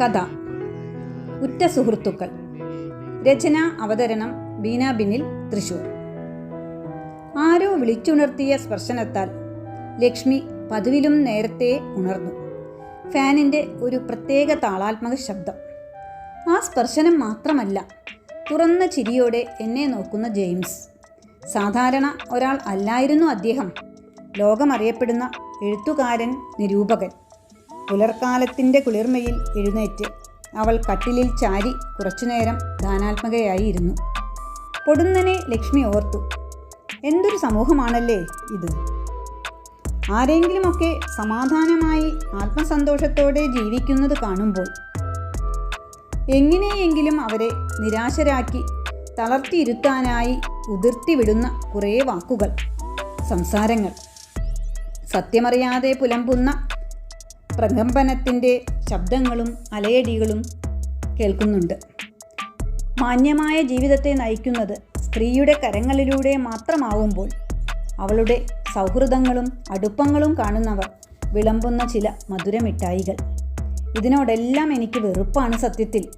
കഥ. ഉറ്റ സുഹൃത്തുക്കൾ. രചന അവതരണം ബീന ബിനിൽ തൃശൂർ. ആരോ വിളിച്ചുണർത്തിയ സ്പർശനത്താൽ ലക്ഷ്മി പതിവിലും നേരത്തെ ഉണർന്നു. ഫാനിന്റെ ഒരു പ്രത്യേക താളാത്മക ശബ്ദം. ആ സ്പർശനം മാത്രമല്ല തുറന്ന ചിരിയോടെ എന്നെ നോക്കുന്ന ജെയിംസ്. സാധാരണ ഒരാൾ അല്ലായിരുന്നു അദ്ദേഹം. ലോകമറിയപ്പെടുന്ന എഴുത്തുകാരൻ നിരൂപകൻ. പുലർക്കാലത്തിന്റെ കുളിർമയിൽ എഴുന്നേറ്റ് അവൾ കട്ടിലിൽ ചാരി കുറച്ചുനേരം ധാനാത്മകയായി ഇരുന്നു പൊടുന്നനെ ലക്ഷ്മി ഓർത്തു എന്തൊരു സമൂഹമാണല്ലേ ഇത്? ആരെങ്കിലുമൊക്കെ സമാധാനമായി ആത്മസന്തോഷത്തോടെ ജീവിക്കുന്നത് കാണുമ്പോൾ എങ്ങനെയെങ്കിലും അവരെ നിരാശരാക്കി തളർത്തിയിരുത്താനായി ഉതിർത്തിവിടുന്ന കുറേ വാക്കുകൾ സംസാരങ്ങൾ. സത്യമറിയാതെ പുലമ്പുന്ന പ്രകമ്പനത്തിന്റെ ശബ്ദങ്ങളും അലയടികളും കേൾക്കുന്നുണ്ട്. മാന്യമായ ജീവിതത്തെ നയിക്കുന്നത് സ്ത്രീയുടെ കരങ്ങളിലൂടെ മാത്രമാവുമ്പോൾ അവളുടെ സൗഹൃദങ്ങളും അടുപ്പങ്ങളും കാണുന്നവർ വിളമ്പുന്ന ചില മധുരമിഠായികൾ ഇതിനോടെല്ലാം എനിക്ക് വെറുപ്പാണ് സത്യത്തിൽ.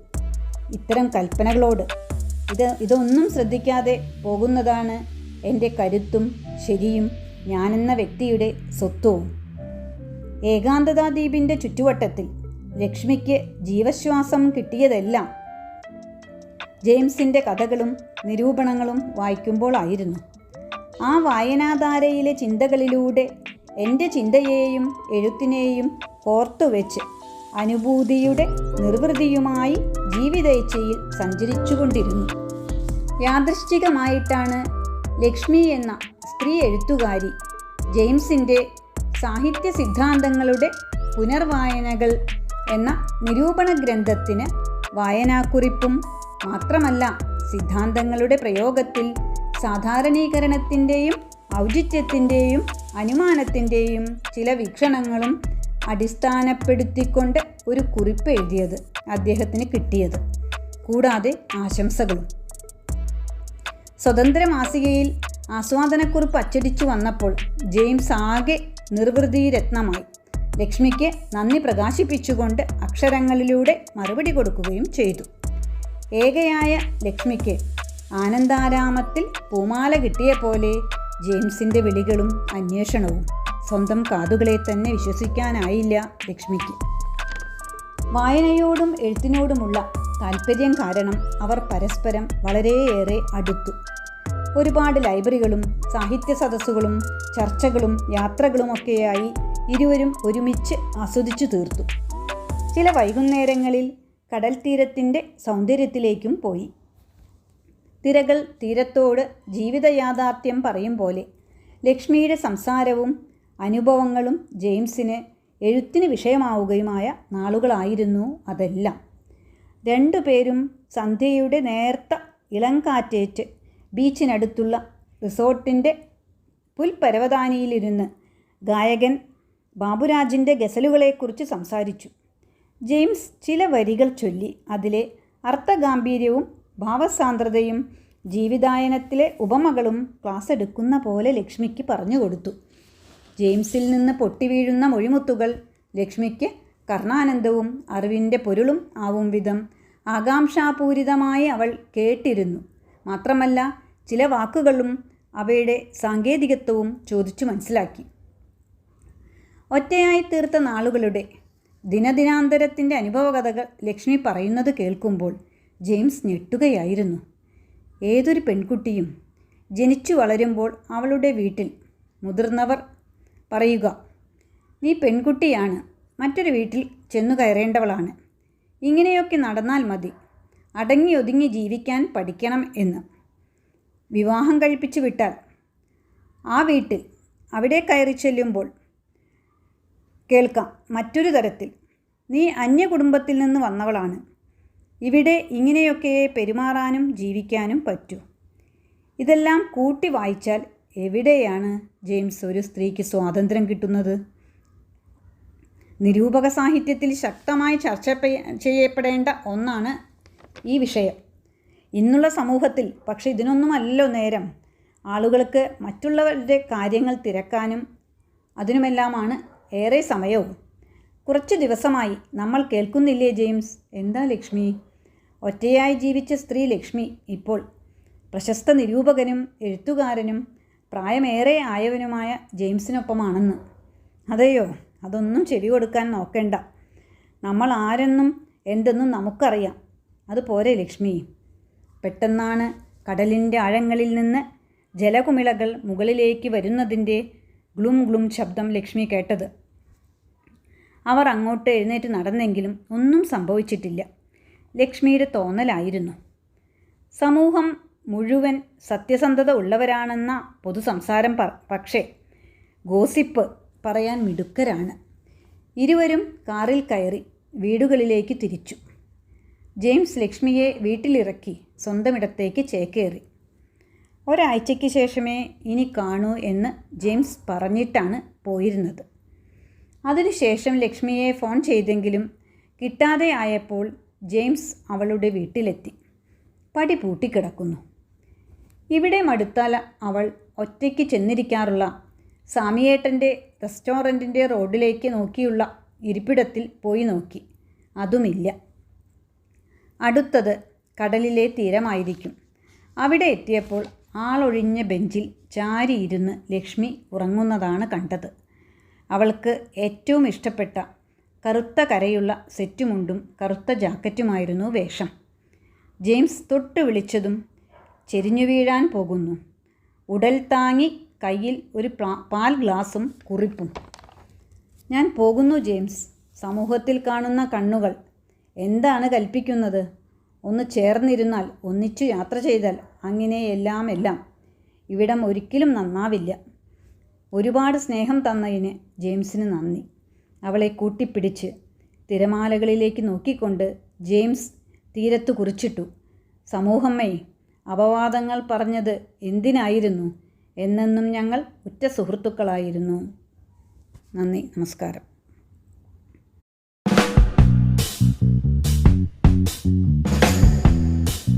ഇത്തരം കൽപ്പനകളോട് ഇത് ഇതൊന്നും ശ്രദ്ധിക്കാതെ പോകുന്നതാണ് എന്റെ കരുത്തും ശരിയും ഞാനെന്ന വ്യക്തിയുടെ സ്വത്വവും. ഏകാന്തതാദ്വീപിന്റെ ചുറ്റുവട്ടത്തിൽ ലക്ഷ്മിക്ക് ജീവശ്വാസം കിട്ടിയതെല്ലാം ജെയിംസിന്റെ കഥകളും നിരൂപണങ്ങളും വായിക്കുമ്പോളായിരുന്നു. ആ വായനാധാരയിലെ ചിന്തകളിലൂടെ എന്റെ ചിന്തയെയും എഴുത്തിനെയും കോർത്തുവെച്ച് അനുഭൂതിയുടെ നിർവൃതിയുമായി ജീവിതേച്ഛയിൽ സഞ്ചരിച്ചുകൊണ്ടിരുന്നു. യാദൃശ്ചികമായിട്ടാണ് ലക്ഷ്മി എന്ന സ്ത്രീ എഴുത്തുകാരി ജെയിംസിന്റെ സാഹിത്യ സിദ്ധാന്തങ്ങളുടെ പുനർവായനകൾ എന്ന നിരൂപണ ഗ്രന്ഥത്തിന് വായനാക്കുറിപ്പും മാത്രമല്ല സിദ്ധാന്തങ്ങളുടെ പ്രയോഗത്തിൽ സാധാരണീകരണത്തിന്റെയും ഔചിത്യത്തിന്റെയും അനുമാനത്തിന്റെയും ചില വീക്ഷണങ്ങളും അടിസ്ഥാനപ്പെടുത്തിക്കൊണ്ട് ഒരു കുറിപ്പ് എഴുതിയത് അദ്ദേഹത്തിന് കിട്ടിയത്. കൂടാതെ ആശംസകളും. സ്വതന്ത്ര മാസികയിൽ ആസ്വാദനക്കുറിപ്പ് അച്ചടിച്ചു വന്നപ്പോൾ ജെയിംസ് ആകെ നിർവൃതി രത്നമായി ലക്ഷ്മിക്ക് നന്ദി പ്രകാശിപ്പിച്ചുകൊണ്ട് അക്ഷരങ്ങളിലൂടെ മറുപടി കൊടുക്കുകയും ചെയ്തു. ഏകയായ ലക്ഷ്മിക്ക് ആനന്ദാരാമത്തിൽ പൂമാല കിട്ടിയ പോലെ ജെയിംസിന്റെ വിളികളും അന്വേഷണവും സ്വന്തം കാതുകളെ തന്നെ വിശ്വസിക്കാനായില്ല ലക്ഷ്മിക്ക്. വായനയോടും എഴുത്തിനോടുമുള്ള താല്പര്യം കാരണം അവർ പരസ്പരം വളരെയേറെ അടുത്തു. ഒരുപാട് ലൈബ്രറികളും സാഹിത്യ സദസ്സുകളും ചർച്ചകളും യാത്രകളുമൊക്കെയായി ഇരുവരും ഒരുമിച്ച് ആസ്വദിച്ചു തീർത്തു. ചില വൈകുന്നേരങ്ങളിൽ കടൽ തീരത്തിന്റെ സൗന്ദര്യത്തിലേക്കും പോയി. തിരകൾ തീരത്തോട് ജീവിത യാഥാർത്ഥ്യം പറയും പോലെ ലക്ഷ്മിയുടെ സംസാരവും അനുഭവങ്ങളും ജെയിംസിന് എഴുത്തിന് വിഷയമാവുകയുമായ നാളുകളായിരുന്നു അതെല്ലാം. രണ്ടുപേരും സന്ധ്യയുടെ നേർത്ത ഇളങ്കാറ്റേറ്റ് ബീച്ചിനടുത്തുള്ള റിസോർട്ടിന്റെ പുൽപരവതാനിയിലിരുന്ന് ഗായകൻ ബാബുരാജിന്റെ ഗസലുകളെക്കുറിച്ച് സംസാരിച്ചു. ജെയിംസ് ചില വരികൾ ചൊല്ലി അതിലെ അർത്ഥഗാംഭീര്യവും ഭാവസാന്ദ്രതയും ജീവിതായനത്തിലെ ഉപമകളും ക്ലാസ് എടുക്കുന്ന പോലെ ലക്ഷ്മിക്ക് പറഞ്ഞു കൊടുത്തു. ജെയിംസിൽ നിന്ന് പൊട്ടിവീഴുന്ന മൊഴിമുത്തുകൾ ലക്ഷ്മിക്ക് കർണാനന്ദവും അറിവിന്റെ പൊരുളും ആവും വിധം ആകാംക്ഷാപൂരിതമായി അവൾ കേട്ടിരുന്നു. മാത്രമല്ല ചില വാക്കുകളും അവയുടെ സാങ്കേതികത്വവും ചോദിച്ചു മനസ്സിലാക്കി. ഒറ്റയായി തീർത്ത നാളുകളുടെ ദിനദിനാന്തരത്തിന്റെ അനുഭവകഥകൾ ലക്ഷ്മി പറയുന്നത് കേൾക്കുമ്പോൾ ജെയിംസ് ഞെട്ടുകയായിരുന്നു. ഏതൊരു പെൺകുട്ടിയും ജനിച്ചു വളരുമ്പോൾ അവളുടെ വീട്ടിൽ മുതിർന്നവർ പറയുക നീ പെൺകുട്ടിയാണ് മറ്റൊരു വീട്ടിൽ ചെന്നു കയറേണ്ടവളാണ്. ഇങ്ങനെയൊക്കെ നടന്നാൽ മതി. അടങ്ങി ഒതുങ്ങി ജീവിക്കാൻ പഠിക്കണം എന്ന്. വിവാഹം കഴിപ്പിച്ചു വിട്ടാൽ ആ വീട്ടിൽ അവിടെ കയറി ചെല്ലുമ്പോൾ കേൾക്കാം മറ്റൊരു തരത്തിൽ. നീ അന്യ കുടുംബത്തിൽ നിന്ന് വന്നവളാണ്. ഇവിടെ ഇങ്ങനെയൊക്കെ പെരുമാറാനും ജീവിക്കാനും പറ്റൂ. ഇതെല്ലാം കൂട്ടി വായിച്ചാൽ എവിടെയാണ് ജെയിംസ് ഒരു സ്ത്രീക്ക് സ്വാതന്ത്ര്യം കിട്ടുന്നത്? നിരൂപക സാഹിത്യത്തിൽ ശക്തമായി ചർച്ച ചെയ്യപ്പെടേണ്ട ഒന്നാണ് ഈ വിഷയം. ഇന്നുള്ള സമൂഹത്തിൽ പക്ഷേ ഇതിനൊന്നുമല്ലോ നേരം. ആളുകൾക്ക് മറ്റുള്ളവരുടെ കാര്യങ്ങൾ തിരക്കാനും അതിനുമെല്ലാമാണ് ഏറെ സമയവും. കുറച്ച് ദിവസമായി നമ്മൾ കേൾക്കുന്നില്ലേ ജെയിംസ്? എന്താ ലക്ഷ്മി? ഒറ്റയായി ജീവിച്ച സ്ത്രീ ലക്ഷ്മി ഇപ്പോൾ പ്രശസ്ത നിരൂപകനും എഴുത്തുകാരനും പ്രായമേറെ ആയവനുമായ ജെയിംസിനൊപ്പമാണെന്ന്. അതെയോ? അതൊന്നും ചെവി കൊടുക്കാൻ നോക്കേണ്ട. നമ്മൾ ആരെന്നും എന്തെന്നും നമുക്കറിയാം. അതുപോലെ ലക്ഷ്മി? പെട്ടെന്നാണ് കടലിന്റെ ആഴങ്ങളിൽ നിന്ന് ജലകുമിളകൾ മുകളിലേക്ക് വരുന്നതിന്റെ ഗ്ലും ഗ്ലും ശബ്ദം ലക്ഷ്മി കേട്ടത്. അവർ അങ്ങോട്ട് എഴുന്നേറ്റ് നടന്നെങ്കിലും ഒന്നും സംഭവിച്ചിട്ടില്ല. ലക്ഷ്മിയുടെ തോന്നലായിരുന്നു. സമൂഹം മുഴുവൻ സത്യസന്ധത ഉള്ളവരാണെന്ന പൊതുസംസാരം പക്ഷേ ഗോസിപ്പ് പറയാൻ മിടുക്കരാണ്. ഇരുവരും കാറിൽ കയറി വീടുകളിലേക്ക് തിരിച്ചു. ജെയിംസ് ലക്ഷ്മിയെ വീട്ടിലിറക്കി സ്വന്തമിടത്തേക്ക് ചേക്കേറി. ഒരാഴ്ചയ്ക്ക് ശേഷമേ ഇനി കാണൂ എന്ന് ജെയിംസ് പറഞ്ഞിട്ടാണ് പോയിരുന്നത്. അതിനുശേഷം ലക്ഷ്മിയെ ഫോൺ ചെയ്തെങ്കിലും കിട്ടാതെ ആയപ്പോൾ ജെയിംസ് അവളുടെ വീട്ടിലെത്തി. പടി പൂട്ടിക്കിടക്കുന്നു. ഇവിടെ മടുത്താൽ അവൾ ഒറ്റയ്ക്ക് ചെന്നിരിക്കാറുള്ള സാമിയേട്ടന്റെ റെസ്റ്റോറന്റിന്റെ റോഡിലേക്ക് നോക്കിയുള്ള ഇരിപ്പിടത്തിൽ പോയി നോക്കി. അതുമില്ല. അടുത്തത് കടലിലെ തീരമായിരിക്കും. അവിടെ എത്തിയപ്പോൾ ആളൊഴിഞ്ഞ ബെഞ്ചിൽ ചാരിയിരുന്ന് ലക്ഷ്മി ഉറങ്ങുന്നതാണ് കണ്ടത്. അവൾക്ക് ഏറ്റവും ഇഷ്ടപ്പെട്ട കറുത്ത കരയുള്ള സെറ്റുമുണ്ടും കറുത്ത ജാക്കറ്റുമായിരുന്നു വേഷം. ജെയിംസ് തൊട്ട് വിളിച്ചതും ചെരിഞ്ഞു വീഴാൻ പോകുന്നു. ഉടൽ താങ്ങി കയ്യിൽ ഒരു പാൽ ഗ്ലാസും കുറിപ്പും. ഞാൻ പോകുന്നു ജെയിംസ്. സമൂഹത്തിൽ കാണുന്ന കണ്ണുകൾ. എന്താണ് കൽപ്പിക്കുന്നത്? ഒന്ന് ചേർന്നിരുന്നാൽ ഒന്നിച്ചു യാത്ര ചെയ്താൽ അങ്ങനെ എല്ലാം എല്ലാം. ഇവിടം ഒരിക്കലും നന്നാവില്ല. ഒരുപാട് സ്നേഹം തന്നതിന് ജെയിംസിന് നന്ദി. അവളെ കൂട്ടിപ്പിടിച്ച് തിരമാലകളിലേക്ക് നോക്കിക്കൊണ്ട് ജെയിംസ് തീരത്ത് കുറിച്ചിട്ടു. സമൂഹമ്മേ അപവാദങ്ങൾ പറഞ്ഞത് എന്തിനായിരുന്നു? എന്നെന്നും ഞങ്ങൾ ഉറ്റ സുഹൃത്തുക്കളായിരുന്നു. നന്ദി. നമസ്കാരം.